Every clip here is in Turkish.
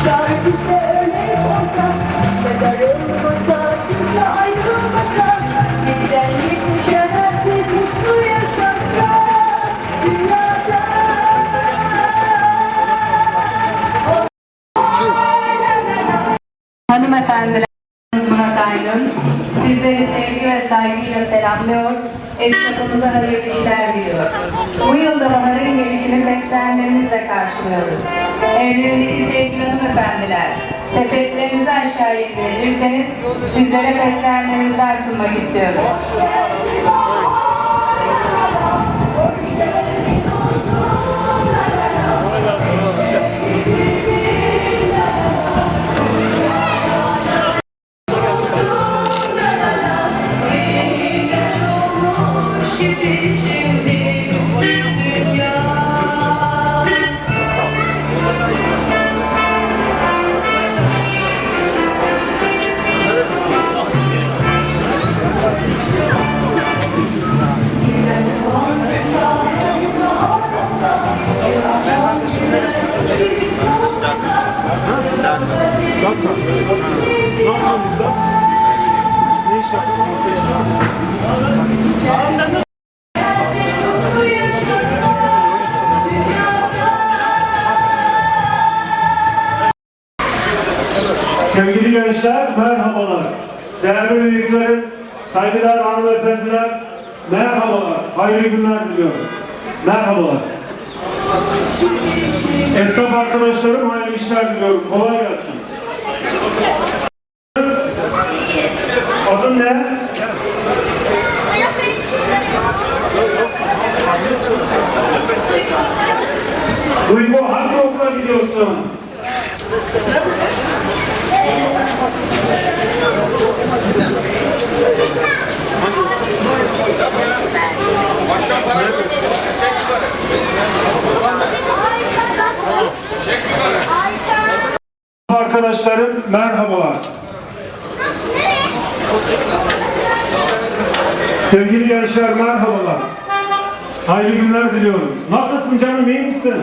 Bize örnek olsa sizleri sevgi ve saygıyla selamlıyor, esnafımıza hayırlı işler diliyor. Bu yılda baharın fesleğenlerimizle karşılıyoruz. Evlerindeki sevgili hanımefendiler, sepetlerinizi aşağıya indirirseniz sizlere fesleğenlerimizden sunmak istiyoruz. Sevgili gençler, merhabalar. Değerli büyüklerim, saygıdeğer hanımefendiler, merhabalar. Hayırlı günler diliyorum. Merhabalar. Esnaf arkadaşlarım hayırlı işler diliyorum. Kolay gelsin. Gidiyorsun? Arkadaşlarım merhabalar. Sevgili gençler merhabalar. Hayırlı günler diliyorum. Nasılsın canım iyi misin?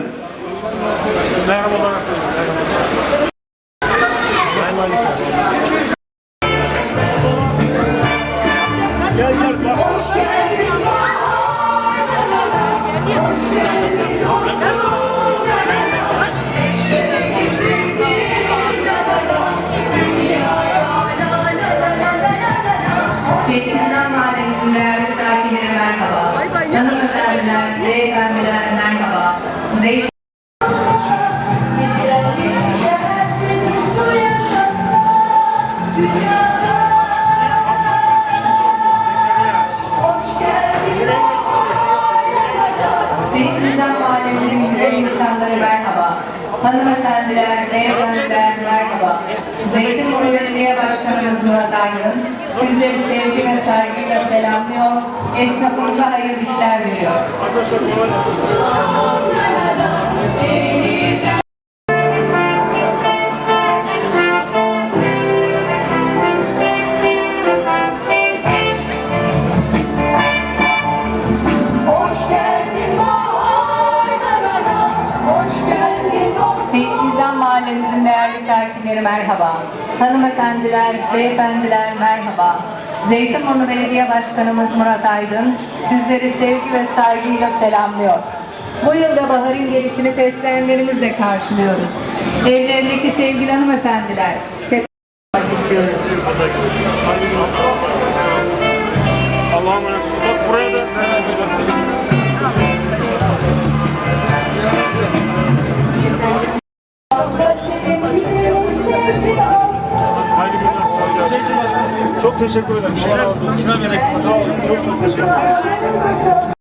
Merhabalar Gel gel bak. Sekizinizden mahallemizin değerli sakinleri merhaba. Hanımefendiler, beyefendiler merhaba. Zeytin Zeytinizden mahallemizin güzel insanları merhaba. Hanımefendiler, beyefendiler merhaba. Zeytinburnu Belediye Başkanımız Murat Aydın, sizleri sevgi ve saygıyla selamlıyor, esnafımıza hayırlı işler diliyor. Mahallemizin değerli sakinleri merhaba. Hanımefendiler, beyefendiler merhaba. Zeytinburnu Belediye Başkanımız Murat Aydın sizleri sevgi ve saygıyla selamlıyor. Bu yılda baharın gelişini fesleğenlerimizle karşılıyoruz. Evlerindeki sevgili hanımefendiler, sepet istiyoruz. Çok teşekkür ederim. Olsun. Sağ olun. Çok çok teşekkür ederim.